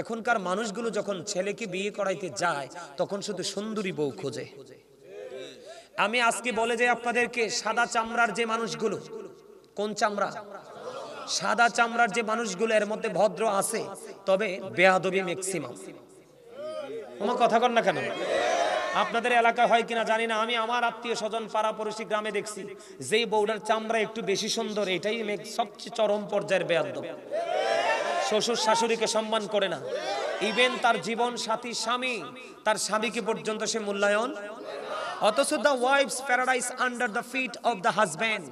এখনকার মানুষগুলো যখন ছেলেকে বিয়ে করাইতে যায়, তখন শুধু সুন্দরী বউ খোঁজে। আমি আজকে বলে যাই আপনাদেরকে, সাদা চামড়ার যে মানুষগুলো, কোন চামড়া? সাদা চামড়ার যে মানুষগুলো এর মধ্যে ভদ্র আছে, তবে বেয়াদবি ম্যাক্সিমাম আমার কথা কর না কেন? আপনাদের এলাকায় হয় কিনা জানি না, আমি আমার আত্মীয় স্বজন পাড়াপড়শি গ্রামে দেখছি, যেই বউডার চামড়া একটু বেশি সুন্দর, এটাই সবচেয়ে চরম পর্যায়ের বেয়াদব। শ্বশুর শাশুড়িকে সম্মান করে না। ইভেন তার জীবন সাথী স্বামী, তার স্বামীকে পর্যন্ত সে মূল্যায়ন। অথচ the wife's paradise under the feet of the husband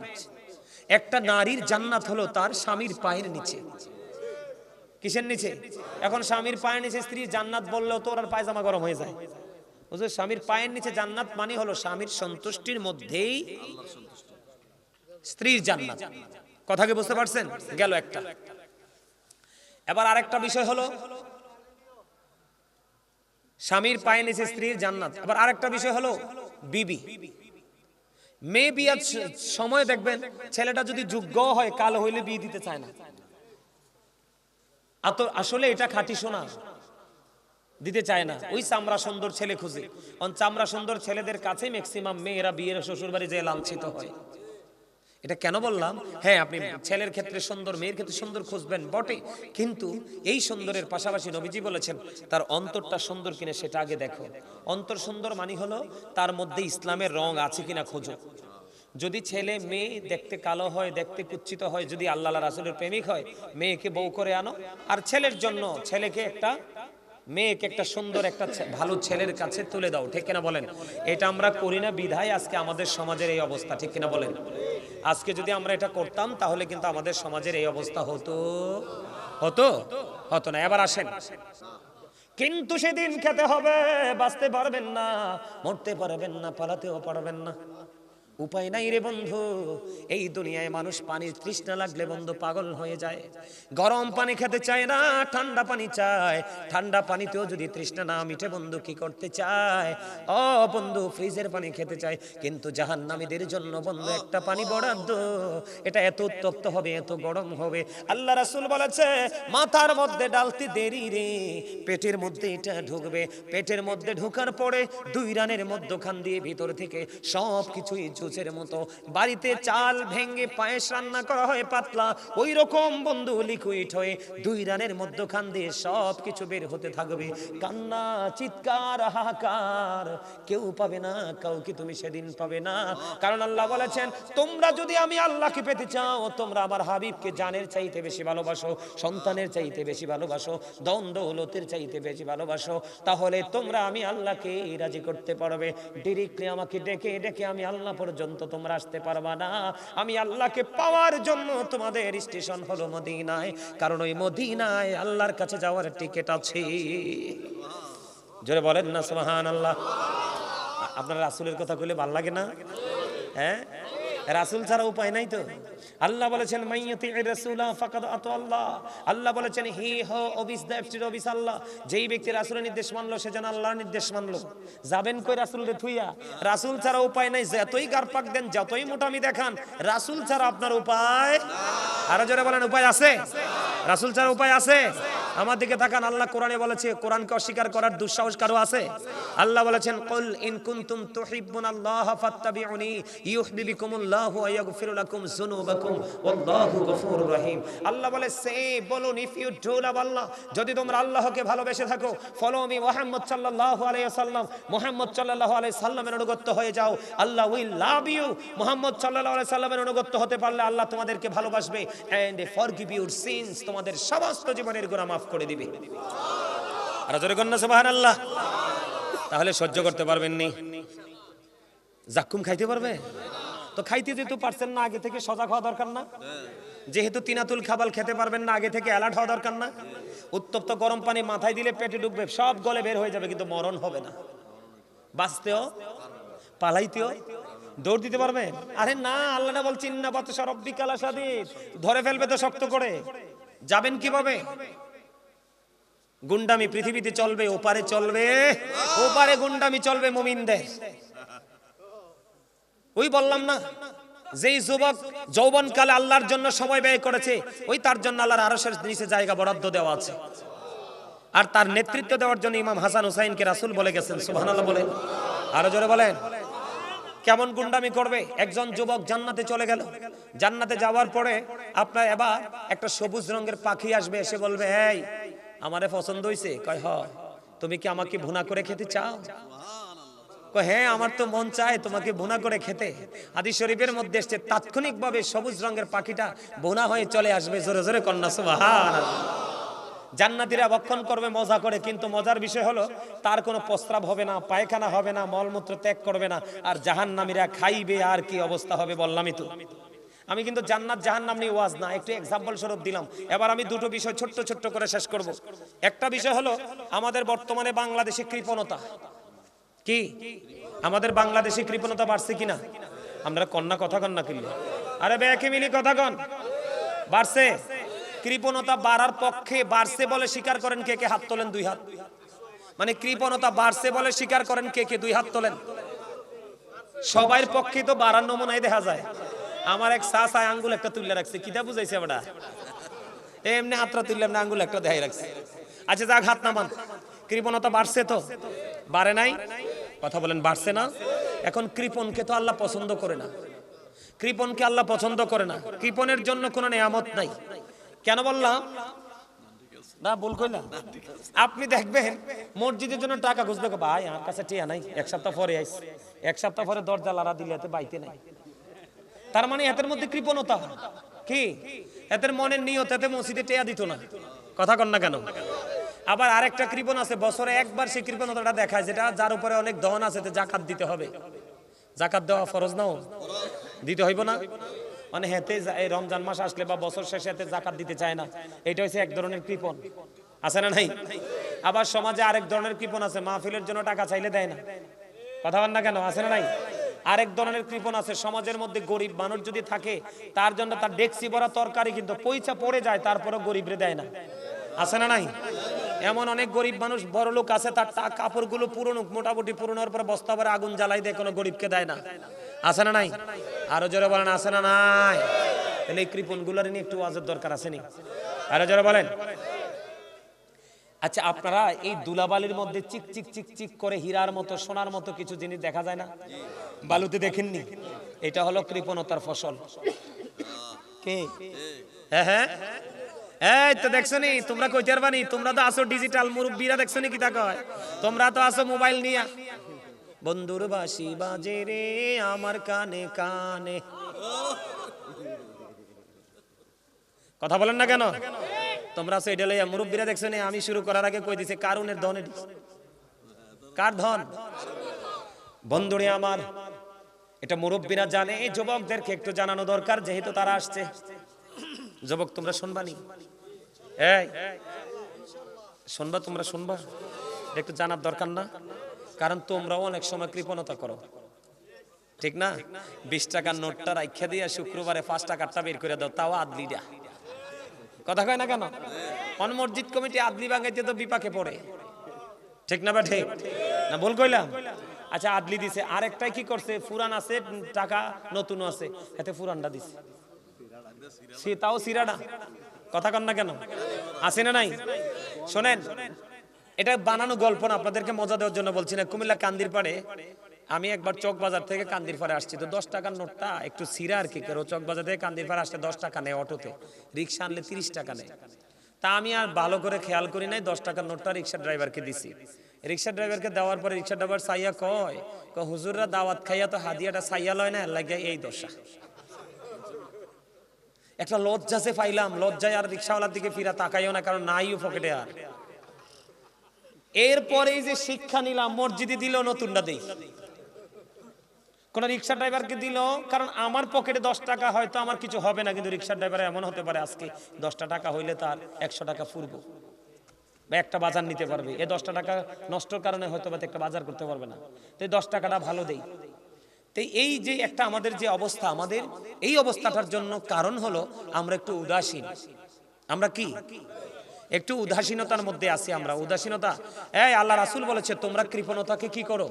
একটা নারীর জান্নাত হলো তার স্বামীর পায়ের নিচে। কিসের নিচে? এখন স্বামীর পায়ের নিচে স্ত্রী জান্নাত বললেও তো ওর পায়জামা গরম হয়ে যায়। বুঝলো, স্বামীর পায়ের নিচে জান্নাত মানে হলো স্বামীর সন্তুষ্টির মধ্যেই স্ত্রীর জান্নাত। কথা কি বুঝতে পারছেন? গেল একটা। এবার আরেকটা বিষয় হলো, স্বামীর পায়ে নিচে স্ত্রীর জান্নাত। আবার আরেকটা বিষয় হলো, বিবি। মেয়ে বিয়ার সময় দেখবেন, ছেলেটা যদি যোগ্য হয়, কালো হইলে বিয়ে দিতে চায় না। আসলে এটা খাঁটি শোনা দিতে চায় না। ওই চামড়া সুন্দর ছেলে খুঁজে। অন চামড়া সুন্দর ছেলেদের কাছে ম্যাক্সিমাম মেয়েরা বিয়ের শ্বশুর বাড়ি যেয়ে লাঞ্ছিত হয়। এটা কেন বললাম? হ্যাঁ আপনি ছেলের ক্ষেত্রে সুন্দর, মেয়ের ক্ষেত্রে সুন্দর খুঁজবেন, বটে। কিন্তু এই সুন্দরের পাশাপাশি নবীজি বলেছেন, তার অন্তরটা সুন্দর কিনা সেটা আগে দেখো। অন্তর সুন্দর মানে হলো, তার মধ্যে ইসলামের রং আছে কিনা খোঁজো। যদি ছেলে, মেয়ে দেখতে কালো হয়, দেখতে কুচ্ছিত হয়, যদি আল্লাহ রাসুলের প্রেমিক হয়, মেয়েকে বউ করে আনো। আর ছেলের জন্য ছেলেকে একটা, মেয়েকে একটা সুন্দর, একটা ভালো ছেলের কাছে তুলে দাও, ঠিক কিনা বলেন? এটা আমরা করি না, বিধায় আজকে আমাদের সমাজের এই অবস্থা, ঠিক কিনা বলেন? আজকে যদি আমরা এটা করতাম, তাহলে কিন্তু আমাদের সমাজের এই অবস্থা হতো। হতো? হতো না। এবার আসেন। কিন্তু সেদিন খেতে হবে, বাঁচতে পারবেন না, মরতে পারবেন না, পালাতেও পারবেন না। উপায় নাই রে বন্ধু। এই দুনিয়ায় মানুষ পানির তৃষ্ণা লাগলে বন্ধু পাগল হয়ে যায়। গরম পানি খেতে চায় না, ঠান্ডা পানি চায়। ঠান্ডা পানিতেও যদি তৃষ্ণা না মিটে বন্ধু, কি করতে চায়? ও বন্ধু, ফ্রিজের পানি খেতে চায়, কিন্তু জাহান্নামীদের জন্য বন্ধু একটা পানি বরাদ্দ। এটা এত উত্তপ্ত হবে, এত গরম হবে। আল্লাহ রাসুল বলেছে, মাথার মধ্যে ডালতে দেরি রে। পেটের মধ্যে এটা ঢুকবে। পেটের মধ্যে ঢোকার পরে দুই রানের মধ্যখান দিয়ে ভিতর থেকে সব কিছুই জুসের মতো। বাড়িতে চাল ভেঙে পায়েস রান্না করা হয় পাতলা। ওই রকম বন্ধু লিকুইড হয়ে দুই রানের মধ্যখান দিয়ে সব কিছু বের হতে থাকবে। কান্না, চিৎকার, হাহাকার। কেউ পাবে না, কাউকে তুমি সেদিন পাবে না। কারণ আল্লাহ বলেছেন, তোমরা যদি আমি আল্লাহকে পেতে চাও, তোমরা আমার হাবিবকে জানের চাইতে বেশি ভালোবাসো, সন্তানের চাইতে বেশি ভালোবাসো, দ্বন্দ্ব দৌলতের চাইতে বেশি ভালোবাসো। তাহলে তোমরা আমি আল্লাহকে রাজি করতে পারবে। ডিরেক্টলি আমাকে ডেকে ডেকে আমি আল্লাহ পর্যন্ত তোমরা আসতে পারবা না। আমি আল্লাহকে পাওয়ার জন্য তোমাদের স্টেশন হলো মদিনায়, কারণ ওই মদিনায় আল্লাহর কাছে যাওয়ার টিকিট আছে। জোরে বলেন না সোহান আল্লাহ আপনার রাসুলের কথা কইলে ভালো লাগে না? হ্যাঁ? রাসূল ছাড়া উপায় নাই তো। আল্লাহ বলেছেন আল্লাহ আল্লাহ বলেছেন, হি হো, অবিস আল্লাহ। যেই ব্যক্তি রাসূলের নির্দেশ মানলো, সে যেন আল্লাহর নির্দেশ মানলো। যাবেন কই রাসূলরে থুইয়া? রাসূল ছাড়া উপায় নাই, যতই গারপাক দেন, যতই মোটামি দেখান, রাসূল ছাড়া আপনার উপায় আরও জোরে বলেন, উপায় আছে? রাসূল ছাড়া উপায় আছে? আমার দিকে তাকান, আল্লাহ কোরআনে বলেছে, কোরআনকে অস্বীকার করার দুঃসাহস কারও আছে? আল্লাহ বলেছেন, কুল ইন কুনতুম তুহিব্বুনাল্লাহ ফাত্তাবিউনি ইউহিব্বুকুমুল্লাহু ওয়া ইয়াগফিরু লাকুম যুনুবাকুম ওয়াল্লাহু গফুরুর রহিম। আল্লাহ বলে, সে বলুন, if you do love Allah, যদি তোমরা আল্লাহকে ভালোবেসে থাকো, ফলো মি মুহাম্মদ সাল্লাল্লাহু আলাইহি ওয়াসাল্লাম, মুহাম্মদ সাল্লাল্লাহু আলাইহি সাল্লামের অনুগত হয়ে যাও। Allah will love you, Muhammad সাল্লাল্লাহু আলাইহি সাল্লামের অনুগত হতে পারলে আল্লাহ তোমাদেরকে ভালোবাসবে এন্ড ফরগিভ ইউর সিনস, তোমাদের সমস্ত জীবনের গুনাহ মাফ করে দিবে। আর জোরে কন্যা, সুবহানাল্লাহ। তাহলে সহ্য করতে পারবেন নি। জাক্কুম খাইতে পারবে? তো খাইতে যেহেতু পারছেন না, আগে থেকে সজাগ হওয়া দরকার না। যেহেতু তিনাতুল খাবাল খেতে পারবেন না, আগে থেকে অ্যালার্ট হওয়া দরকার না। উত্তপ্ত গরম পানি মাথায় দিলে পেটে ঢুকবে, সব গলে বের হয়ে যাবে, কিন্তু মরণ হবে না। বাঁচতেও, পালাইতেও, দৌড় দিতে পারবে? আরে না, আল্লাহ না বলছেন না বাত সরব্বি কালা ধরে ফেলবে তো শক্ত করে। যাবেন কীভাবে? গুন্ডামি পৃথিবীতে চলবে, ওপারে চলবে, ওপারে গুন্ডামি চলবে মুমিনদের। ওই বললাম না, যেই যুবক যৌবন কালে আল্লাহর জন্য সময় ব্যয় করেছে, ওই তার জন্য আল্লাহর আরশের নিচে জায়গা বরাদ্দ দেওয়া আছে। আর তার নেতৃত্ব দেওয়ার জন্য ইমাম হাসান হুসাইনকে রাসুল বলে গেছেন, সুবহানাল্লাহ বলেন আরও জোরে বলেন। কেমন গুন্ডামি করবে? একজন যুবক জান্নাতে চলে গেল। জান্নাতে যাওয়ার পরে আপনার এবার একটা সবুজ রঙের পাখি আসবে, এসে বলবে, এই আমারে পছন্দ হইছে? কয়, হ। তুমি কি আমাকে ভুনা করে খেতে চাও? হ্যাঁ আমার তো মন চায় তোমাকে বোনা করে খেতে। আদি শরীফের মধ্যে এসছে, তাৎক্ষণিকভাবে সবুজ রঙের পাখিটা বোনা হয়ে চলে আসবে, জোরে জোরে কন্যা জান্নাতীরা ভক্ষণ করবে, মজা করে, কিন্তু মজার বিষয় হলো, তার কোনো প্রস্রাব হবে না, পায়খানা হবে না, মলমূত্র ত্যাগ করবে না, আর জাহান্নামীরা খাইবে আর কি অবস্থা হবে বললামই তো। আমি কিন্তু জান্নাত, জাহান্নাম নিয়ে ওয়াজ না, একটু এক্সাম্পল স্বরূপ দিলাম। এবার আমি দুটো বিষয় ছোট্ট ছোট্ট করে শেষ করব। একটা বিষয় হলো, আমাদের বর্তমানে বাংলাদেশে কৃপণতা। কি? আমাদের বাংলাদেশে কৃপণতা বাড়ছে কিনা? আমরা কন্যা কথা কন না কিনলে। আরে ব্যাকে মিলি কথা কন। বাড়ছে। কৃপণতা বাড়ার পক্ষে বাড়ছে বলে স্বীকার করেন কে কে হাত তোলেন দুই হাত। মানে কৃপণতা বাড়ছে বলে স্বীকার করেন কে কে দুই হাত তোলেন। সবার পক্ষে তো বাড়ার নমুনাই দেখা যায়। আমার এক সাসায় আঙ্গুল একটা তুলে রাখছে। কিটা বুঝাইছে বেটা? এমনি হাতটা তুললাম না আঙ্গুল একটা দেখাই রাখছে। আচ্ছা যাক, হাত নামান। কৃপণতা বাড়ছে তো? বাড়ে নাই? কথা বলেন, বাড়ছে না? এখন কৃপণকে তো আল্লাহ পছন্দ করে না। কৃপণকে আল্লাহ পছন্দ করে না। কৃপণের জন্য কোনো নিয়ামত নাই। কেন বললাম? না, ভুল কইলা। আপনি দেখবেন, মসজিদের জন্য টাকা খুঁজবে ভাই, আমার কাছে টিয়া নাই। এক সপ্তাহ পরে আইস। এক সপ্তাহ পরে দরজা লারা দিলে বাইতে নাই। তার মানে এতের মধ্যে কৃপণতা। কি? এদের মনের নিয়ত এতে মসজিদে টেয়া দিত না। কথা কন না কেন? আবার আরেকটা কৃপণ আছে, বছরে একবার সেই কৃপণতাটা দেখায়, যেটা যার উপরে অনেক ধন আছে জাকাত দিতে হবে। জাকাত দেওয়া ফরজ নাও দিতে হইব না? মানে হেতে এই রমজান মাস আসলে বা বছর শেষে হেতে জাকাত দিতে চায় না। এটা হচ্ছে এক ধরনের কৃপণ। আছে না নাই? আবার সমাজে আরেক ধরনের কৃপণ আছে, মাহফিলের জন্য টাকা চাইলে দেয় না। কথা বল না কেন? আছে না নাই? আরেক ধরনের কৃপণ আছে। সমাজের মধ্যে গরিব মানুষ যদি থাকে, তার জন্য তার ডেক্সি ভরা তরকারি কিন্তু পয়সা পড়ে যায় তারপরে গরিবরে দেয় না। আছে না নাই? এমন অনেক গরিব মানুষ, বড় লোক আছে, তার কাপড়গুলো পুরনো, মোটামুটি পুরনোর পর বস্তা ভরে আগুন জ্বালাই দেয়, কোনো গরিবকে দেয় না। আছে না নাই? আরও জোরে বলেন, আছে না নাই? তাহলে এই কৃপণগুলার নিয়ে একটু ওয়াজের দরকার আছে নি? আরও জোরে বলেন। আচ্ছা আপনারা এই দুলাবালির মধ্যে চিক চিক চিক চিক করে হীরার মতো, সোনার মতো কিছু জিনিস দেখা যায় না? বালুতে দেখেননি? এটা হলো কৃপণতার ফসল। কে? হ্যাঁ হ্যাঁ। এই তো দেখছ নি তোমরা কইতে পারবানি তোমরা তো আসো ডিজিটাল মুরব্বীরা দেখছ নি কি তা কয়? তোমরা তো আসো মোবাইল নিয়া। বন্ধুর বাসি বাজে রে আমার কানে কানে। কথা বলেন না কেন? তোমরা এটা লইয়া মুরব্বীরা দেখছ নি, আমি শুরু করার আগে কই দিছে কারণের ধন এটি? কার ধন? বন্ধুরে আমার, এটা মুরব্বীরা জানে, এই যুবকদেরকে একটু জানানো দরকার, যেহেতু তারা আসছে। যুবক, তোমরা শুনবানি এই, শুনবা, তোমরা শুনবা? একটু জানার দরকার না, কারণ তোমরাও অনেক সময় কৃপণতা করো। ঠিক না? বিশ টাকার নোটটা রাইখা দিয়া শুক্রবারে পাঁচ টাকারটা বের করে দাও, তাও আদলিটা কথা কয় না কেন? অন মসজিদ কমিটি আদলি বাঙাইতে তো বিপাকে পড়ে। ঠিক না বা ঠিক? না, ভুল কইলাম। আচ্ছা আদলি দিছে। আরেকটাই কি করছে? ফুরান আছে, টাকা নতুন আছে। এতে ফুরানটা দিছে। সে, তাও সিরানা কথা কন না কেন? আছে না নাই? শোনেন, এটা বানানো গল্প না, আপনাদেরকে মজা দেওয়ার জন্য বলছি না। কুমিল্লা কান্দির পাড়ে আমি একবার চক বাজার থেকে কান্দির পাড়ে আসছি তো দশ টাকার নোটটা একটু সিরা আর কি করো। চক বাজার থেকে কান্দির পাড়ে আসতে দশ টাকা নেয় অটোতে রিক্সা আনলে তিরিশ টাকা নেয়। তা আমি আর ভালো করে খেয়াল করি নাই দশ টাকার নোটটা রিক্সা ড্রাইভারকে দিছি। রিক্সা ড্রাইভারকে দেওয়ার পরে রিক্সা ড্রাইভার সাইয়া কয় কয়, হুজুররা দাওয়াত খাইয়া তো হাদিয়াটা সাইয়া লয় না লাগে এই দশা। একটা লজ্জা যে পাইলাম লজ্জায় আর রিক্সাওয়ালার দিকে ফিরা তাকাইও না কারণ নাইও পকেটে আর। এরপরেই যে শিক্ষা নিলাম মসজিদে দিল নতুনটা দেই। কোন রিক্সা ড্রাইভারকে দিল, কারণ আমার পকেটে দশ টাকা হয়তো আমার কিছু হবে না, কিন্তু রিক্সা ড্রাইভার এমন হতে পারে আজকে দশটা টাকা হইলে তার একশো টাকা ফুরবো। বা একটা বাজার নিতে পারবে এই দশটা টাকা নষ্টর কারণে হয়তো বা একটা বাজার করতে পারবে না। তো এই দশ টাকাটা ভালো দেই। তো এই যে একটা আমাদের যে অবস্থা, আমাদের এই অবস্থাটার জন্য কারণ হলো আমরা একটু উদাসীন। আমরা কি? একটু উদাসীনতার মধ্যে আছি আমরা। উদাসীনতা, এই আল্লাহ রাসুল বলেছে, তোমরা কৃপণতাকে কি করো?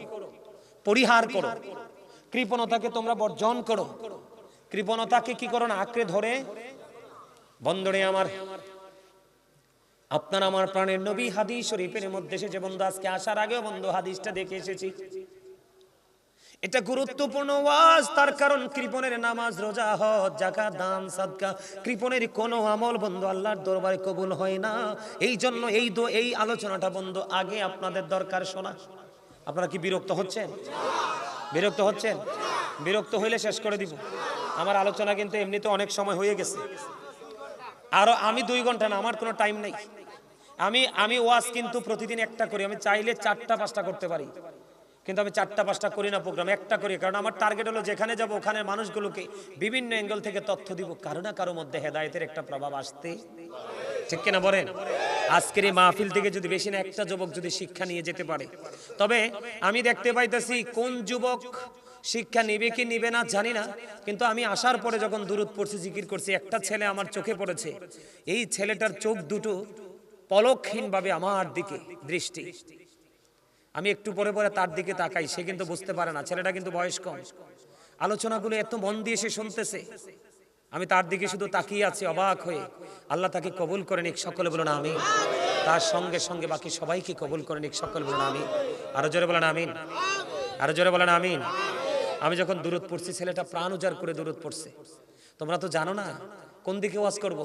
পরিহার করো। কৃপণতাকে তোমরা বর্জন করো। কৃপণতাকে কি করো না, আঁকড়ে ধরে? বন্দরে আমার, আপনার আমার প্রাণের নবী হাদিস শরীফের মধ্যে এসেছে বন্ধু, আজকে আসার আগেও বন্ধু হাদিসটা দেখে এসেছি। এটা গুরুত্বপূর্ণ ওয়াজ, তার কারণ কৃপণের নামাজ, রোজা, হজ জাকাত দান, সাদকা, কৃপণের কোনো আমল বন্ধু আল্লাহর দরবারে কবুল হয় না। এই জন্য এই দো, এই আলোচনাটা বন্ধু আগে আপনাদের দরকার শোনা। আপনারা কি বিরক্ত হচ্ছেন? বিরক্ত হচ্ছেন? বিরক্ত হইলে শেষ করে দিব। আমার আলোচনা কিন্তু এমনিতে অনেক সময় হয়ে গেছে। আরও আমি দুই ঘণ্টা না, আমার কোনো টাইম নেই। আমি আমি ওয়াজ কিন্তু প্রতিদিন একটা করি। আমি চাইলে চারটা, পাঁচটা করতে পারি। কিন্তু আমি চারটা, পাঁচটা করি না প্রোগ্রাম একটা করি। কারণ আমার টার্গেট হলো যেখানে যাব, ওখানে মানুষগুলোকে বিভিন্ন অ্যাঙ্গেল থেকে তথ্য দিব। কারও না কারও মধ্যে হেদায়েতের একটা প্রভাব আসতে ঠিক কিনা বলেন? আজকের এই মাহফিল থেকে যদি বেশি না, একটা যুবক যদি শিক্ষা নিয়ে যেতে পারে। তবে আমি দেখতে পাইতেছি, কোন যুবক শিক্ষা নিবে কি নিবে না জানি না, কিন্তু আমি আসার পরে যখন দূরত পড়ছি, জিকির করছি, একটা ছেলে আমার চোখে পড়েছে। এই ছেলেটার চোখ দুটো পলকহীনভাবে আমার দিকে দৃষ্টি। আমি একটু পরে পরে তার দিকে তাকাই, সে কিন্তু বুঝতে পারে না, ছেলেটা কিন্তু বয়স কম। আলোচনাগুলো এত মন দিয়ে সে শুনতেছে। আমি তার দিকে শুধু তাকিয়ে আছি, অবাক হয়ে। আল্লাহ তাকে কবুল করে নিক, সকলে বলুন আমি তার সঙ্গে সঙ্গে বাকি সবাইকে কবুল করে নিক, সকলে বলুন আমি আরও জোরে বলেন আমিন। আরও জোরে বলেন আমিন। আমি যখন দূরত পড়ছি, ছেলেটা প্রাণ উজাড় করে দূরত পড়ছে। তোমরা তো জানো না, কোন দিকে ওয়াজ করব?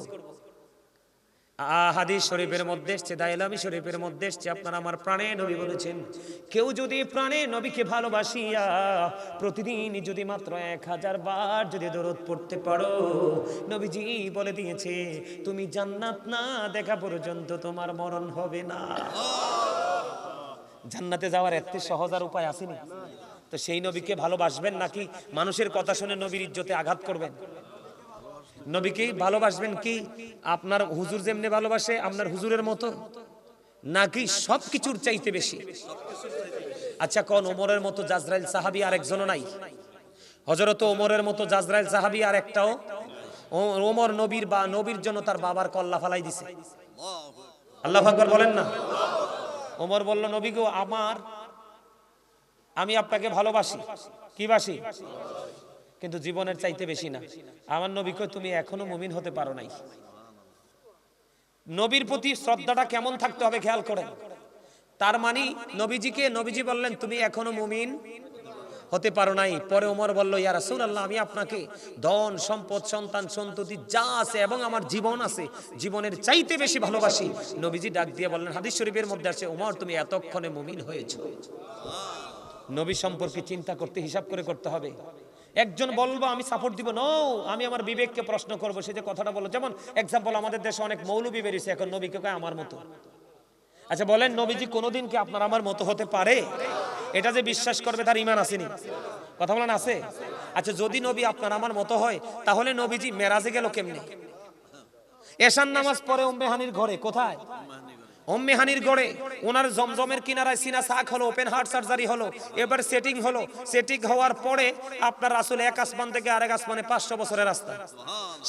হাদিস শরীফের মধ্যে এসছে দাইলামি শরীফের মধ্যে এসছে। আপনারা আমার প্রাণে নবী বলেছেন, কেউ যদি প্রাণে নবীকে ভালোবাসিয়া প্রতিদিন যদি মাত্র এক হাজার বার যদি দরদ পড়তে পারো, নবীজি বলে দিয়েছে, তুমি জান্নাত না দেখা পর্যন্ত তোমার মরণ হবে না। জান্নাতে যাওয়ার এত সহজ আর উপায় আসেনি। তো সেই নবীকে ভালোবাসবেন নাকি? মানুষের কথা শুনে নবীর ইজ্জতে আঘাত করবেন। নবীকে ভালোবাসবেন কি? আপনার হুজুর যেমনি ভালোবাসে, আপনার হুজুরের মতো? নাকি সব কিছুর চাইতে বেশি? আচ্ছা কোন ওমরের মতো জাজরাইল সাহাবি আর একজনও নাই? হজরত ওমরের মতো জাজরাইল সাহাবি আর একটাও? ওমর নবীর বা, নবীর জন্য তার বাবার কল্লা ফালাই দিছে। আল্লাহ আকবর বলেন না? ওমর বলল, নবী গো, আমার, আমি আপনাকে ভালোবাসি। কি বাসি? কিন্তু জীবনের চাইতে বেশি না। আমার নবীকে তুমি এখনও মুমিন হতে পারো নাই। নবীর প্রতি শ্রদ্ধাটা কেমন থাকতে হবে খেয়াল করেন। তার মানে নবীজিকে নবীজি বললেন, তুমি এখনও মুমিন হতে পারো নাই। পরে ওমর বলল, ইয়া রাসূলুল্লাহ, আমি আপনাকে ধন, সম্পদ, সন্তান, সন্ততি যা আছে এবং আমার জীবন আছে, জীবনের চাইতে বেশি ভালোবাসি। নবীজি ডাক দিয়ে বললেন, হাদিস শরীফের মধ্যে আছে, ওমর, তুমি এতক্ষণে মুমিন হয়েছো। নবী সম্পর্কে চিন্তা করতে হিসাব করে করতে হবে। একজন বলব আমি সাপোর্ট দিব। নো আমি আমার বিবেককে প্রশ্ন করব। সে যে কথাটা বলো যেমন এক্সাম্পল আমাদের দেশে অনেক মৌলবী বেরিয়েছে, এখন নবীকে কয়, আমার মতো। আচ্ছা বলেন নবীজি কোনোদিন কি আপনার আমার মতো হতে পারে? এটা যে বিশ্বাস করবে তার ইমান আসেনি। কথা বলেন, আছে? আচ্ছা যদি নবী আপনার আমার মতো হয়, তাহলে নবীজি মেরাজে গেল কেমনে? এশান নামাজ পরে উম্মেহানির ঘরে, কোথায়? অম্মেহানির গড়ে, ওনার জমজমের কিনারায় সিনা সাক হলো ওপেন হার্ট সার্জারি হলো, এবার সেটিং হলো। সেটিং হওয়ার পরে আপনার আসলে এক আসমান থেকে আরেক আসমানে পাঁচশো বছরের রাস্তা।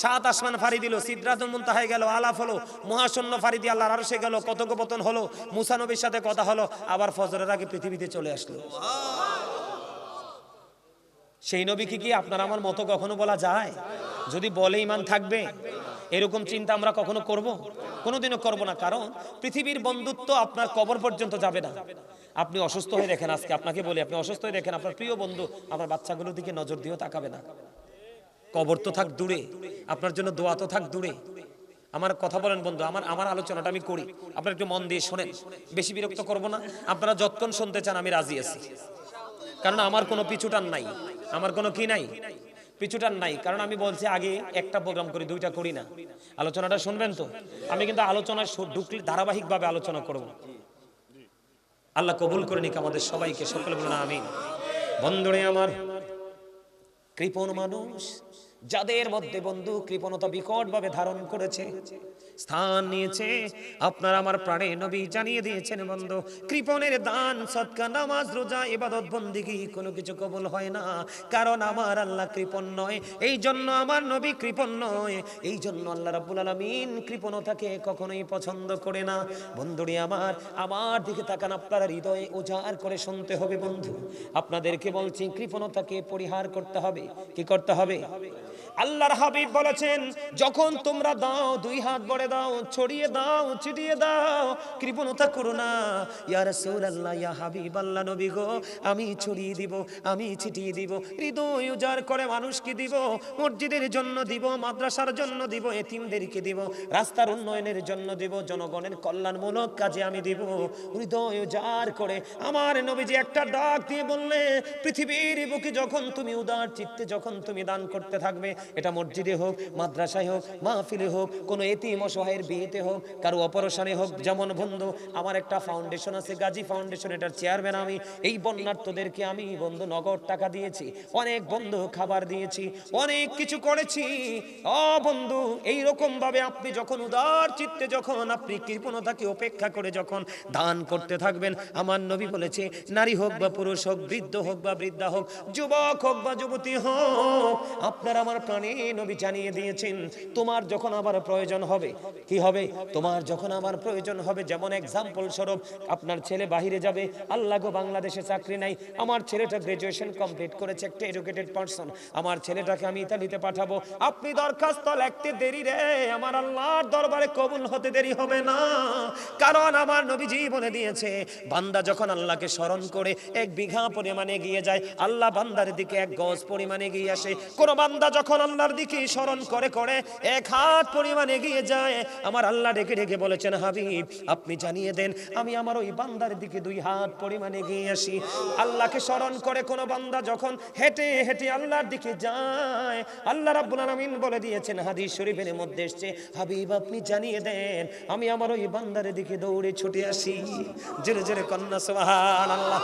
সাত আসমান ফাড়ি দিল সিদ্ধাতুল মুনতাহায় গেল, আলাপ হলো, মহাশূন্য ফাড়ি দিয়ে আল্লাহর আরশে গেল, কথোপকথন হলো, মুসা নবীর সাথে কথা হলো, আবার ফজরের আগে পৃথিবীতে চলে আসলো। সেই নবীকে কি আপনার আমার মতো কখনো বলা যায়? যদি বলে ইমান থাকবে এরকম চিন্তা আমরা কখনো করব? কোনোদিনও করব না। কারণ পৃথিবীর বন্ধুত্ব আপনার কবর পর্যন্ত যাবে না। আপনি অসুস্থ হয়ে দেখেন আজকে। আপনাকে বলি, আপনি অসুস্থ হয়ে দেখেন, আপনার প্রিয় বন্ধু আপনার বাচ্চাগুলোর দিকে নজর দিয়েও তাকাবে না। কবর তো থাক দূরে, আপনার জন্য দোয়া তো থাক দূরে। আমার কথা বলেন বন্ধু, আমার আমার আলোচনাটা আমি করি। আপনারা একটু মন দিয়ে শোনেন। বেশি বিরক্ত করব না। আপনারা যতক্ষণ শুনতে চান আমি রাজি আছি। কারণ আমার কোনো পিছুটান নাই। আমার কোনো কি নাই? পিছুটান নাই। কারণ আমি বলছি আগে একটা প্রোগ্রাম করি, দুইটা করি না। আলোচনাটা শুনবেন তো? আমি কিন্তু আলোচনা ঢুকলে ধারাবাহিকভাবে আলোচনা করব। আল্লাহ কবুল করে নিক আমাদের সবাইকে। সকলে বলুন আমি বন্ধুরে আমার, কৃপণ মানুষ। যাদের মধ্যে বন্ধু কৃপণতা বিকটভাবে ধারণ করেছে। স্থান নিয়েছে। আপনার আমার প্রাণে নবী জানিয়ে দিয়েছেন, বন্ধু, কৃপণের দান, সৎকা, নামাজ, রোজা, ইবাদত, বন্দিগি, কোনো কিছু কবল হয় না। কারণ আমার আল্লাহ কৃপণ নয় এই জন্য আমার নবী কৃপণ নয়। এই জন্য আল্লাহ রাব্বুল আলামিন কৃপণতাকে কখনোই পছন্দ করে না। বন্ধুরি আমার আমার দিকে তাকান, আপনারা হৃদয়ে উজাড় করে শুনতে হবে, বন্ধু। আপনাদেরকে বলছি, কৃপণতাকে পরিহার করতে হবে। কি করতে হবে? আল্লাহর হাবিব বলেছেন, যখন তোমরা দাও, দুই হাত বড়ে দাও, ছড়িয়ে দাও, ছিটিয়ে দাও, কৃপণতা করো না। ইয়া রাসূলুল্লাহ, ইয়া হাবিব আল্লাহ নবী গো, আমি ছড়িয়ে দিব, আমি ছিটিয়ে দিব, হৃদয় উজাড় করে মানুষকে দিব, মসজিদের জন্য দিব, মাদ্রাসার জন্য দিব, এতিমদেরকে দিব, রাস্তার উন্নয়নের জন্য দিব, জনগণের কল্যাণমূলক কাজে আমি দিব। হৃদয় উজাড় করে আমার নবীজি একটা ডাক দিয়ে বললে, পৃথিবীর বুকে যখন তুমি উদার, চিত্তে যখন তুমি দান করতে থাকবে এটা মসজিদে হোক, মাদ্রাসায় হোক, মাহফিলে হোক, কোনো এতিম অসহায়ের বিয়েতে হোক, কারও অপারেশনে হোক, যেমন বন্ধু, আমার একটা ফাউন্ডেশন আছে, গাজী ফাউন্ডেশন এটার চেয়ারম্যান আমি। এই বন্যার্থদেরকে আমি, বন্ধু, নগদ টাকা দিয়েছি, অনেক বন্ধু খাবার দিয়েছি, অনেক কিছু করেছি। অ, বন্ধু ভাবে আপনি যখন উদার চিত্তে, যখন আপনি কৃপণতাকে উপেক্ষা করে যখন দান করতে থাকবেন, আমার নবী বলেছে, নারী হোক বা পুরুষ হোক, বৃদ্ধ হোক বা বৃদ্ধা হোক, যুবক হোক বা যুবতী হোক, আপনার আমার প্রাণে নবী জানিয়ে দিয়েছেন, তোমার যখন আবার প্রয়োজন হবে, কি হবে? তোমার যখন আমার প্রয়োজন হবে, যেমন এক্সাম্পল স্বরূপ, আপনার ছেলে বাহিরে যাবে, আল্লাহ গো বাংলাদেশে চাকরি নাই, আমার ছেলেটা গ্রাজুয়েশন কমপ্লিট করেছে, একটা এডুকেটেড পারসন আমার ছেলেটাকে আমি ইতালিতে পাঠাবো, আপনি দরখাস্ত লিখতে দেরি রে, আমার আল্লাহর দরবারে কবুল হতে দেরি হবে না। কারণ আমার নবীজি বলে দিয়েছে, বান্দা যখন আল্লাহকে স্মরণ করে এক বিঘা পরিমাণে গিয়ে যায়, আল্লাহ বান্দার দিকে এক গজ পরিমাণে গিয়ে আসে। কোন বান্দা যখন আল্লাহর দিকে স্মরণ করে করে এক হাত পরিমাণে গিয়ে যায়। আমার আল্লাহ ডেকে ডেকে বলেছেন, হাবিব, আপনি জানিয়ে দেন, আমি আমার ওই বান্দার দিকে দুই হাত পরিমাণে গিয়ে আসি। আল্লাহকে স্মরণ করে কোন বান্দা যখন হেঁটে হেঁটে আল্লাহর দিকে যায়, আল্লাহ রাব্বুল আলামিন বলে দিয়েছেন, হাদিস শরীফের মধ্যে এসেছে, হাবিব, আপনি জানিয়ে দেন, আমি আমার ওই বান্দার দিকে দৌড়ে ছুটে আসি। জোরে জোরে কন্যা, সুবহানাল্লাহ।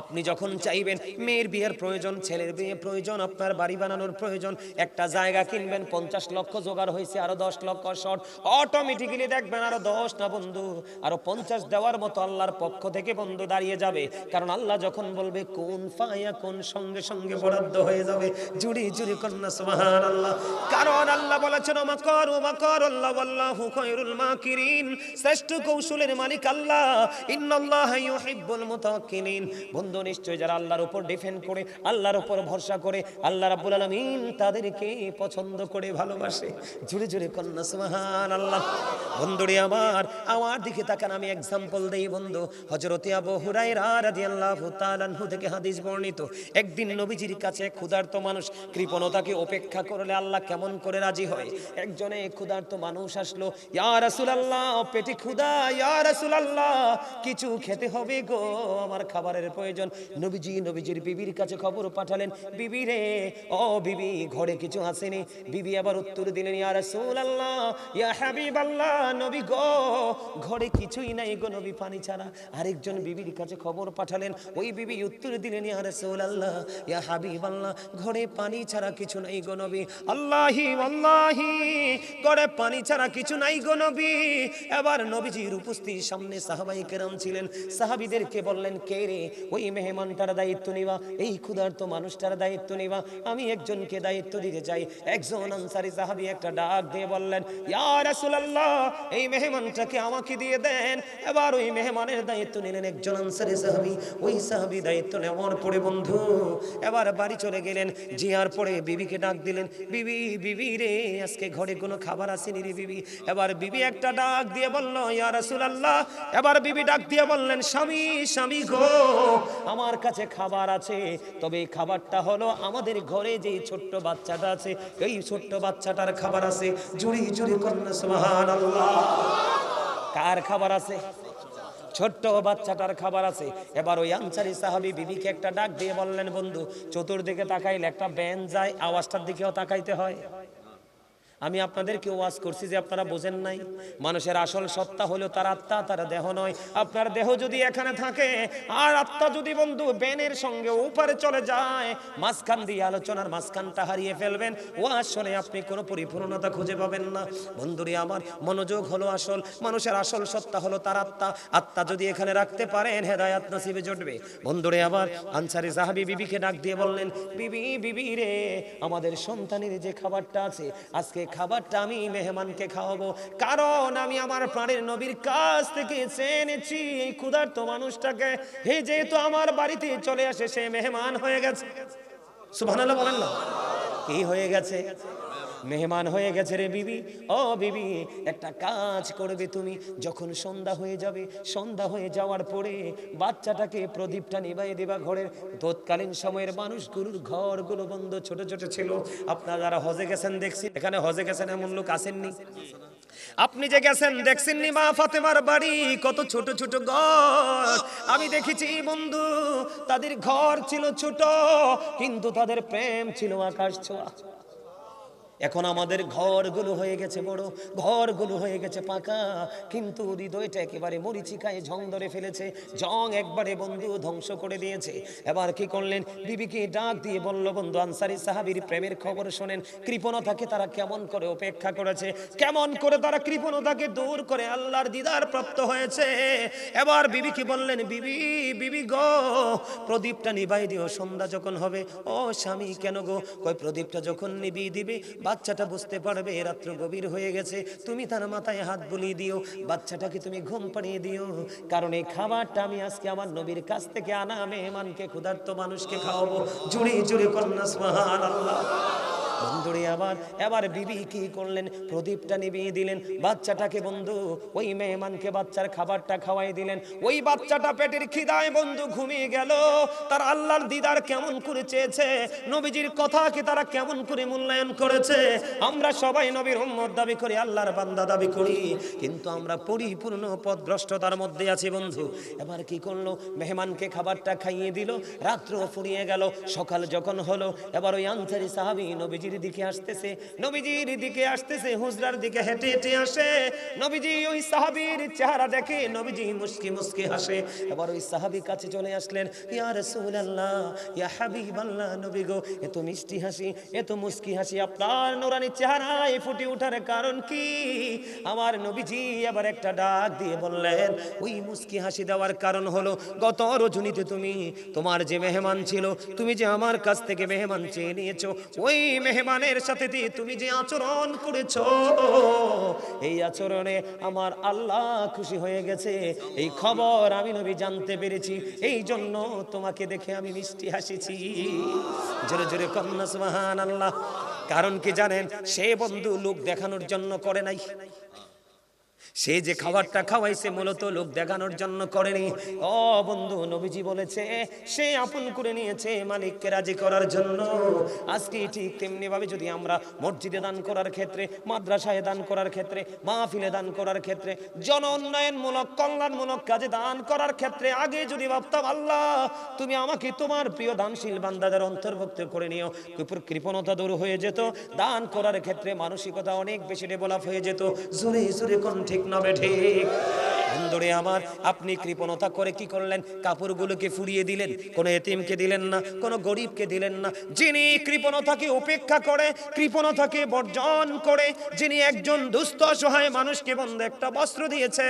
আপনি যখন চাইবেন মেয়ের বিয়ের প্রয়োজন, ছেলের বিয়ে প্রয়োজন, আপনার বাড়ি বানানোর প্রয়োজন, একটা জায়গা কিনবেন, পঞ্চাশ লক্ষ জোগাড় হয়েছে, আরও দশ লক্ষ শর্ট অটোমেটিক্যালি দেখবেন আরও দশ না বন্ধু, আরও পঞ্চাশ দেওয়ার মতো আল্লাহর পক্ষ থেকে বন্ধু দাঁড়িয়ে যাবে। কারণ আল্লাহ যখন বলবে, কোন ফায়া কোন সঙ্গে সঙ্গে বরাদ্দ হয়ে যাবে? জুড়ি জুড়ি কন্যা সুবহান আল্লাহ কারণ আল্লাহ বলেছেন, ওমা কর ওমা কর আল্লাহ আল্লাহু খায়রুল মাকিরিন। শ্রেষ্ঠ কৌশলের মালিক আল্লাহ। ইন্নাল্লাহা ইউহিব্বুল মুতাওয়াক্কিলিন বন্ধু নিশ্চয় যারা আল্লাহর উপর ডিফেন্ড করে, আল্লাহর উপর ভরসা করে, আল্লাহ রাব্বুল আলামিন তাদেরকে পছন্দ করে ভালোবাসে। জুড়ে জুড়ে কন্যা, সুবহানাল্লাহ। বন্ধুরে আমার আমার দিকে তাকান, আমি এক্সাম্পল দেই বন্ধু। হযরতে আবু থেকে হাদিস বর্ণিত, একদিন নবীজির কাছে ক্ষুধার্ত মানুষ কৃপণতাকে উপেক্ষা করলে আল্লাহ কেমন করে রাজি হয়? একজনে ক্ষুধার্ত মানুষ আসলো, ইয়া রাসূলুল্লাহ, পেটে ক্ষুধা, ইয়া রাসূলুল্লাহ, কিছু খেতে হবে গো, আমার খাবারের প্রয়োজন নবীজি, নবীজির বিবির কাছে খবর পাঠালেন, বিবি রে, ও বিবি, ঘরে কিছু আসেনি। বিবি আবার উত্তর দিলেন, ইয়া রাসূলুল্লাহ, ইয়া হাবিবাল্লাহ, নবী গো, ঘরে কিছুই নাই গো নবী, পানি ছাড়া। আরেকজন বিবির কাছে খবর পাঠালেন, ওই বিবি উত্তর দিলেন, ইয়া রাসূলুল্লাহ, ইয়া হাবিবাল্লাহ, ঘরে পানি ছাড়া কিছু নাই গো নবী। আল্লাহি আল্লাহি, ঘরে পানি ছাড়া কিছু নাই গো নবী। এবার নবীজির উপস্থিত সামনে সাহাবাই কেরাম ছিলেন। সাহাবীদেরকে বললেন, কে রে? ওই মেহমানটার দায়িত্ব নিবা, এই ক্ষুধার্ত মানুষটার দায়িত্ব নিবা। আমি একজনকে দায়িত্ব দিতে চাই। একজন আনসারি সাহাবী একটা ডাক দিয়ে বললেন, ইয়া এই মেহমানটাকে আমাকে দিয়ে দেন। এবার ওই মেহমানের দায়িত্ব নিলেন একজন আনসারি সাহাবী। ওই সাহাবি দায়িত্ব নেওয়ার পরে, বন্ধু, এবার বাড়ি চলে গেলেন। জিয়ার পরে বিবিকে ডাক দিলেন, বিবি বিবি রে, আজকে ঘরে কোনো খাবার আসেনি রে বিবি। এবার বিবি একটা ডাক দিয়ে বলল, ইয়া রাসূলুল্লাহ। এবার বিবি ডাক দিয়ে বললেন, স্বামী স্বামী গো আমার কাছে খাবার আছে। তবে এই খাবারটা হলো আমাদের ঘরে যে ছোট্ট বাচ্চাটা আছে, এই ছোট্ট বাচ্চাটার খাবার আছে। জুড়ি জুড়ি কন্যা কার খাবার আছে? ছোট্ট বাচ্চাটার খাবার আছে। এবার ওই আনসারি সাহাবি বিবিকে একটা ডাক দিয়ে বললেন, বন্ধু, চতুর্দিকে তাকাইলে একটা ব্যান যায় আওয়াজটার দিকেও তাকাইতে হয়। আমি আপনাদেরকে ওয়াজ করছি যে আপনারা বোঝেন নাই। মানুষের আসল সত্তা হলো তার আত্মা, তার দেহ নয়। আপনার দেহ যদি এখানে থাকে, আর আত্মা যদি বন্ধু বেনের সঙ্গে ওপারে চলে যায়, মাঝখান দিয়ে আলোচনার মাঝখানটা হারিয়ে ফেলবেন। ও আসলে আপনি কোনো পরিপূর্ণতা খুঁজে পাবেন না। বন্ধুরে আমার, মনোযোগ হলো আসল। মানুষের আসল সত্তা হলো তার আত্মা। আত্মা যদি এখানে রাখতে পারেন, হেদায়াত নসিবে জুটবে। বন্ধুরে আবার আনসারি সাহাবি বিবিকে ডাক দিয়ে বললেন, বিবি বিবি রে, আমাদের সন্তানের যে খাবারটা আছে, আজকে খাবারটা আমি মেহমানকে খাওয়াবো। কারণ আমি আমার প্রাণের নবীর কাছ থেকে চেনেছি এই ক্ষুধার্ত মানুষটাকে। হে যেহেতু আমার বাড়িতে চলে আসে, সে মেহমান হয়ে গেছে। সুবহানাল্লাহ বলেন না। কি হয়ে গেছে? মেহমান হয়ে গেছে রে বিবি। ও বিবি, একটা কাজ করবে তুমি। যখন সন্ধ্যা হয়ে যাবে, সন্ধ্যা হয়ে যাওয়ার পরে বাচ্চাটাকে প্রদীপটা নিভাই দেবা ঘরের। তৎকালীন সময়ের মানুষগুলোর ঘরগুলো বন্ধ, ছোট ছোট ছিল। আপনারা যারা হজে গেছেন দেখছি, এখানে হজে গেছেন এমন লোক আসেননি। আপনি যে গেছেন দেখছেননি মা ফাতেমার বাড়ি, কত ছোট ছোট ঘর। আমি দেখেছি বন্ধু, তাদের ঘর ছিল ছোট, কিন্তু তাদের প্রেম ছিল আকাশ ছোঁয়া। এখন আমাদের ঘরগুলো হয়ে গেছে বড়, ঘরগুলো হয়ে গেছে পাকা। কিন্তু হৃদয়টা একেবারে মরিচিকায় ঝং ধরে ফেলেছে জং একবারে বন্ধু ধ্বংস করে দিয়েছে। এবার কি করলেন? বিবিকে ডাক দিয়ে বলল, বন্ধু আনসারি সাহাবির প্রেমের খবর শোনেন। কৃপণতাকে তারা কেমন করে অপেক্ষা করেছে? কেমন করে তারা কৃপণতাকে দূর করে আল্লাহর দিদার প্রাপ্ত হয়েছে? এবার বিবি কি বললেন, বিবি বিবি গো, প্রদীপটা নিভাই দিও, সন্ধ্যা যখন হবে। ও স্বামী, কেন গো? কই প্রদীপটা যখন নিবিয়ে দিবে বাচ্চাটা বুঝতে পারবে, রাত্র গভীর হয়ে গেছে, তুমি তার মাথায় হাত বুলিয়ে দিও, বাচ্চাটাকে তুমি ঘুম পাড়িয়ে দিও, কারণ এই খাবারটা আমি আজকে আমার নবীর কাছ থেকে আনা মেহমানকে, ক্ষুধার্ত মানুষকে খাওয়াবো। জুড়ে জুড়ে কন্যা সোহান আল্লাহ বন্ধুরে, আবার, এবার বিবি কি করলেন? প্রদীপটা নিভিয়ে দিলেন। বাচ্চাটাকে বন্ধু, ওই মেহমানকে বাচ্চার খাবারটা খাওয়াই দিলেন। ওই বাচ্চাটা পেটের খিদায় বন্ধু ঘুমিয়ে গেল। তার আল্লাহর দিদার কেমন করে চেয়েছে? নবীজির কথা কথাকে তারা কেমন করে মূল্যায়ন করেছে? আমরা সবাই নবীর উম্মত দাবি করি, আল্লাহর বান্দা দাবি করি। কিন্তু আমরা পরিপূর্ণ পদভ্রষ্টতার মধ্যে আছি বন্ধু। এবার কি করল? মেহমানকে খাবারটা খাইয়ে দিল রাত্র ফুরিয়ে গেল। সকাল যখন হলো, এবার ওই আনসারি সাহাবি নবীজির দিকে আসতেছে, নবীজির দিকে আসতেছে, হুজরার দিকে হেঁটে হেঁটে আসে। নবীজি ওই সাহাবীর চেহারা দেখে নবীজি মুস্কি মুস্কি হাসে। এবার ওই সাহাবি কাছে চলে আসলেন, ইয়া রাসূলুল্লাহ, ইয়া হাবিবাল্লাহ, নবী গো এত মিষ্টি হাসি এত মুস্কি হাসি, আপনার নোরানি চেহারায় ফুটে ওঠার কারণ কি? আমার নবীজি এবার একটা ডাক দিয়ে বললেন, ওই মুস্কি হাসি দেওয়ার কারণ হলো, গত রজনীতে তুমি তোমার যে মেহমান ছিল, তুমি যে আমার কাছ থেকে মেহমান চেয়ে নিয়েছো, ওই মেহমানের সাথে দিয়ে তুমি যে আচরণ করেছ, এই আচরণে আমার আল্লাহ খুশি হয়ে গেছে। এই খবর আমি নবী জানতে পেরেছি, এই জন্য তোমাকে দেখে আমি মিষ্টি হাসিছি। জোরে জোরে কন্যা সুবহান আল্লাহ কারণ কি জানেন, সে বন্ধু লোক দেখানোর জন্য করে নাই। সে যে খাবারটা খাওয়াইছে মূলত লোক দেখানোর জন্য করেনি। ও বন্ধু, নবীজি বলেছে, সে আপন করে নিয়েছে মালিককে রাজি করার জন্য। আজকে ঠিক তেমনি ভাবে যদি আমরা মসজিদে দান করার ক্ষেত্রে, মাদ্রাসায় দান করার ক্ষেত্রে, মাহফিলে দান করার ক্ষেত্রে, জন উন্নয়নমূলক, কল্যাণমূলক কাজে দান করার ক্ষেত্রে আগে যদি ভাবতাম, আল্লাহ, তুমি আমাকে তোমার প্রিয় দানশীল বান্দাদের অন্তর্ভুক্ত করে নিও কৃপণতা দূর হয়ে যেত। দান করার ক্ষেত্রে মানসিকতা অনেক বেশি ডেভেলপ হয়ে যেত। জোরে জোরে কোন ঠিক নবে ঠিক। বন্ধুরে আমার। আপনি কৃপণতা করে কি করলেন? কাপড়গুলোকে ফুরিয়ে দিলেন, কোনো এতিমকে দিলেন না, কোনো গরিবকে দিলেন না। যিনি কৃপণতাকে উপেক্ষা করে, কৃপণতাকে বর্জন করে, যিনি একজন দুস্থ, অসহায় মানুষকে বন্ধ একটা বস্ত্র দিয়েছে,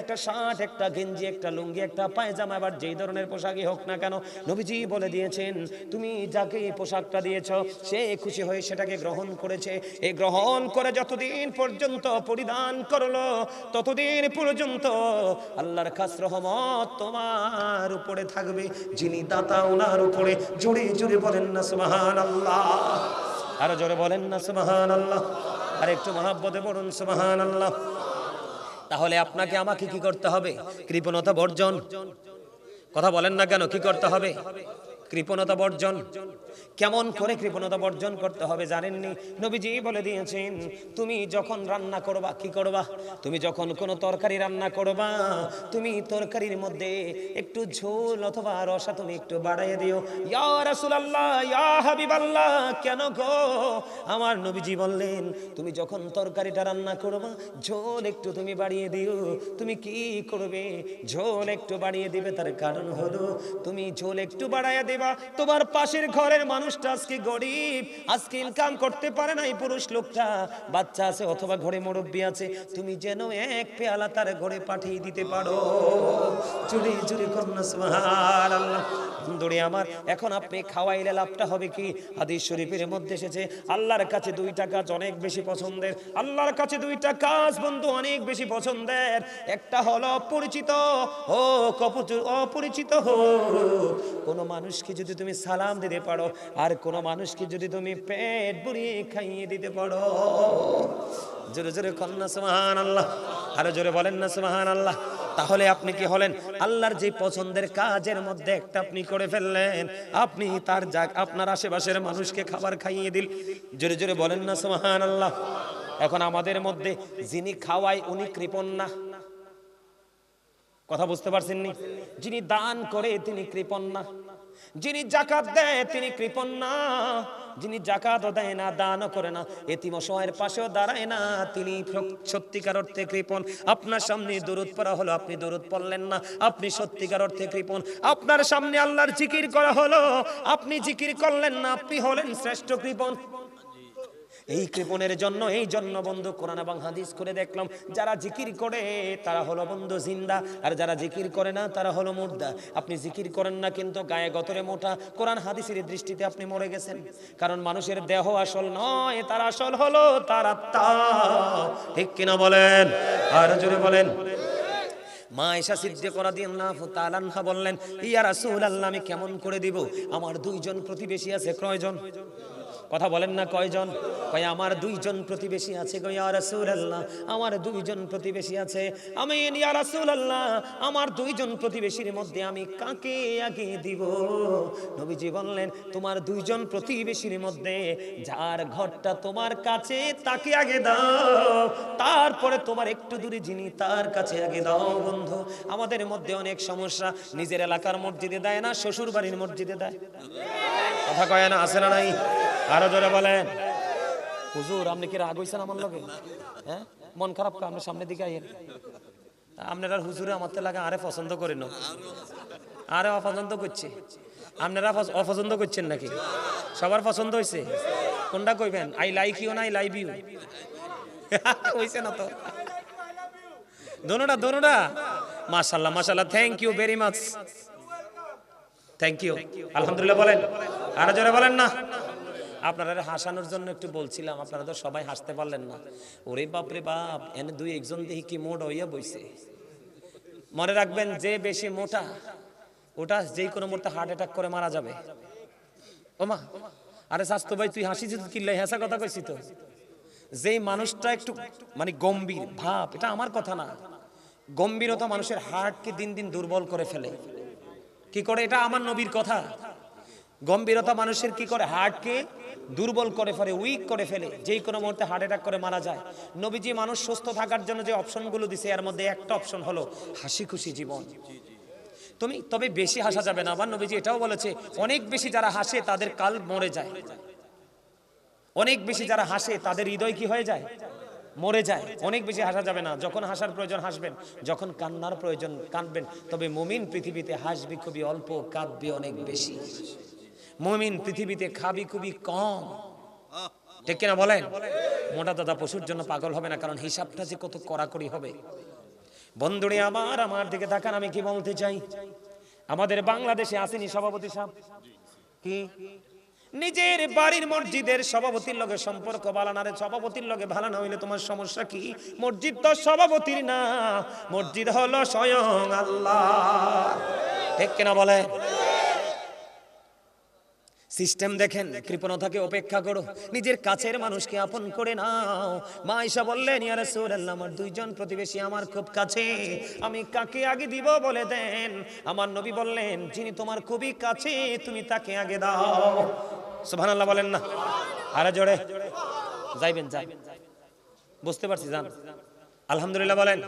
একটা শার্ট, একটা গেঞ্জি, একটা লুঙ্গি, একটা পায়জামা আবার যেই ধরনের পোশাকই হোক না কেন, নবীজি বলে দিয়েছেন, তুমি যাকে এই পোশাকটা দিয়েছ, সে খুশি হয়ে সেটাকে গ্রহণ করেছে। এই গ্রহণ করে যতদিন পর্যন্ত পরিধান করল, ততদিন পর্যন্ত আল্লাহর খাস রহমত তোমার উপরে থাকবে। যিনি দাতা ওনার উপরে জোরে জোরে বলেন না সুবহান আল্লাহ আরও জোরে বলেন না সুবহান আল্লাহ আর একটু মহাব্বতে বলুন সুবহান আল্লাহ তাহলে আপনাকে, আমাকে কি করতে হবে? কৃপণতা বর্জন। কথা বলেন না কেন, কি করতে হবে? কৃপণতা বর্জন। কেমন করে কৃপণতা বর্জন করতে হবে জানেননি? নবীজি বলে দিয়েছেন, তুমি যখন রান্না করবা, কি করবা? তুমি যখন কোনো তরকারি রান্না করবা, তুমি তরকারির মধ্যে একটু ঝোল অথবা রসা তুমি একটু বাড়াইয়ে দিও। ইয়া ইয়া হাবিবাল্লাহ, কেন গো? আমার নবীজি বললেন, তুমি যখন তরকারিটা রান্না করবা, ঝোল একটু তুমি বাড়িয়ে দিও। তুমি কি করবে? ঝোল একটু বাড়িয়ে দিবে, তার কারণ হলো, তুমি ঝোল একটু বাড়াইয়া দেবা। তোমার পাশের ঘরের মানুষটা আজকে গরিব, আজকে ইনকাম করতে পারে না এই পুরুষ লোকটা। বাচ্চা আছে অথবা ঘরে মুরব্বী আছে, তুমি যেন এক পেয়ালা তার ঘরে পাঠিয়ে দিতে পারো। চুরি চুরি কন্যা বন্ধুরে আমার। এখন আপনি খাওয়াইলে লাভটা হবে কি? হাদিস শরীফের মধ্যে এসেছে, আল্লাহর কাছে দুইটা কাজ অনেক বেশি পছন্দের। আল্লাহর কাছে দুইটা কাজ বন্ধু অনেক বেশি পছন্দের। একটা হলো পরিচিত ও অপরিচিত হো কোনো মানুষকে যদি তুমি সালাম দিতে পারো, আর কোন মানুষকে যদি তুমি পেট ভরিয়ে খাইয়ে দিতে পারো। জোরে জোরে কন্যা সুবহান আল্লাহ আরও জোরে বলেন না সুবহান আল্লাহ তাহলে আপনি কি হলেন? আল্লাহর যে পছন্দের কাজের মধ্যে একটা আপনি করে ফেললেন। আপনি তার যাক আপনার আশেপাশের মানুষকে খাবার খাইয়ে দিল। জোরে জোরে বলেন না সোহান আল্লাহ এখন আমাদের মধ্যে যিনি খাওয়ায় উনি কৃপণ না। কথা বুঝতে পারছেন নি? যিনি দান করে তিনি কৃপণ না। যিনি জাকাত দেয়, তিনি কৃপণ না। যিনি জাকাতও দেয় না, দানও করে না। এতিম অসহায়ের পাশেও দাঁড়ায় না, তিনি সত্যিকার অর্থে কৃপণ। আপনার সামনে দরুদ পড়া হলো, আপনি দরুদ পড়লেন না, আপনি সত্যিকার অর্থে কৃপণ। আপনার সামনে আল্লাহর জিকির করা হলো, আপনি জিকির করলেন না, আপনি হলেন শ্রেষ্ঠ কৃপণ। এই কৃপণের জন্য, এই জন্য বন্ধু কোরআন এবং হাদিস করে দেখলাম, যারা জিকির করে, তারা হলো বন্ধু জিন্দা, আর যারা জিকির করে না, তারা হলো মুর্দা। আপনি জিকির করেন না, কিন্তু গায়ে গতরে মোটা, কোরআন হাদিসের দৃষ্টিতে আপনি মরে গেছেন। কারণ মানুষের দেহ আসল নয়, তার আসল হলো তার আত্মা। ঠিক কিনা বলেন? আর জোরে বলেন। মা এসা সিদ্ধে করা দিয়ে তালান্হা বললেন, ইয়া রাসূলুল্লাহ, আমি কেমন করে দিব? আমার দুইজন প্রতিবেশী আছে, কয়জন? কথা বলেন না কয়জন? কয়, আমার দুইজন প্রতিবেশী আছে গো ইয়া রাসূলুল্লাহ। আমার দুইজন প্রতিবেশী আছে। আমি ইয়া রাসূলুল্লাহ। আমার দুইজন প্রতিবেশীর মধ্যে আমি কাকে আগে দিব? নবীজি বললেন, তোমার দুইজন প্রতিবেশীর মধ্যে যার ঘরটা তোমার কাছে, তাকে আগে দাও। তারপরে তোমার একটু দূরে যিনি, তার কাছে আগে দাও বন্ধু। আমাদের মধ্যে অনেক সমস্যা। নিজের এলাকার মসজিদে দেয় না শ্বশুর বাড়ির মসজিদে দেয়। কথা কয় না, আছে না নাই? আরও জোরে বলেন। হুজুর আপনি কি রাগ হইছেন আমার লগে? হ্যাঁ? মন খারাপ করে আপনি সামনের দিকে আইয়েন। আপনারা হুজুরে আমার তো লাগে আরে পছন্দ করে না। আরে অপছন্দ করছে। আপনারা অপছন্দ করছেন নাকি? সবার পছন্দ হয়েছে কোনটা কইবেন? আই লাইক ইউ না আই লাইভ ইউ? হইছে না তো। দোনোটা দোনোটা। মাশাল্লাহ মাশাল্লাহ thank you very much thank you আলহামদুলিল্লাহ বলেন। আরও জোরে বলেন না। আপনারা হাসানোর জন্য একটু বলছিলাম, আপনারা তো সবাই হাসতে পারলেন না। ওরে বাপ রে বাপ, এনে দুই একজন দেখি কি মোট হইয়া বইছে। মনে রাখবেন, যে বেশি মোটা, ওটা যেই কোনো মুহূর্তে হার্ট অ্যাটাক করে মারা যাবে। ওমা আরে স্বাস্থ্য ভাই, তুই হাসি হাসিছিস কিল্লাই হেসা কথা কইছি তো। যেই মানুষটা একটু মানে গম্ভীর, ভাব, এটা আমার কথা না। গম্ভীরতা মানুষের হার্টকে দিন দিন দুর্বল করে ফেলে। কি করে? এটা আমার নবীর কথা। গম্ভীরতা মানুষের কি করে? হার্টকে দুর্বল করে ফেলে উইক করে ফেলে। যেই কোনো মুহূর্তে হার্ট অ্যাটাক করে মারা যায়। নবীজি মানুষ সুস্থ থাকার জন্য যে অপশনগুলো দিছে, এর মধ্যে একটা অপশন হলো হাসি খুশি জীবন। তুমি, তবে বেশি হাসা যাবে না। আমার নবীজি এটাও বলেছে, অনেক বেশি যারা হাসে, তাদের কাল মরে যায়। অনেক বেশি যারা হাসে, তাদের হৃদয় কি হয়ে যায়? মরে যায়। অনেক বেশি হাসা যাবে না। যখন হাসার প্রয়োজন হাসবেন, যখন কান্নার প্রয়োজন কাঁদবেন। তবে মুমিন পৃথিবীতে হাসবি খুবই অল্প, কাঁদবি অনেক বেশি। মুমিন পৃথিবীতে খাবি খুবই কম। ঠিক কিনা বলেন? মোটা দাদা পশুর জন্য পাগল হবে না, কারণ হিসাবটা যে কত কড়াকড়ি হবে। বন্ধুরে, আমার আমার দিকে তাকান, আমি কি বলতে চাই? আমাদের বাংলাদেশে আসেনি সভাপতি সাহেব? কি? নিজের বাড়ির মসজিদের সভাপতির লগে সম্পর্ক ভালো না রে, সভাপতির লগে ভালো না হইলে তোমার সমস্যা কি? মসজিদ তো সভাপতির না, মসজিদ হলো স্বয়ং আল্লাহ। ঠিক কিনা বলে সিস্টেম দেখেন, কৃপণতাকে অপেক্ষা করো। নিজের কাছের মানুষকে আপন করে নাও। মা ঈশা বললেন, ইয়া রাসূলুল্লাহ, আমার দুইজন প্রতিবেশী আমার খুব কাছে। আমি কাকে আগে দিব বলে দেন? আমার নবী বললেন, যিনি তোমার খুবই কাছে, তুমি তাকে আগে দাও। সুবহানাল্লাহ বলেন না। আরে জোরে। যাইবেন যাই বুঝতে পারছি জান আলহামদুলিল্লাহ বলেন।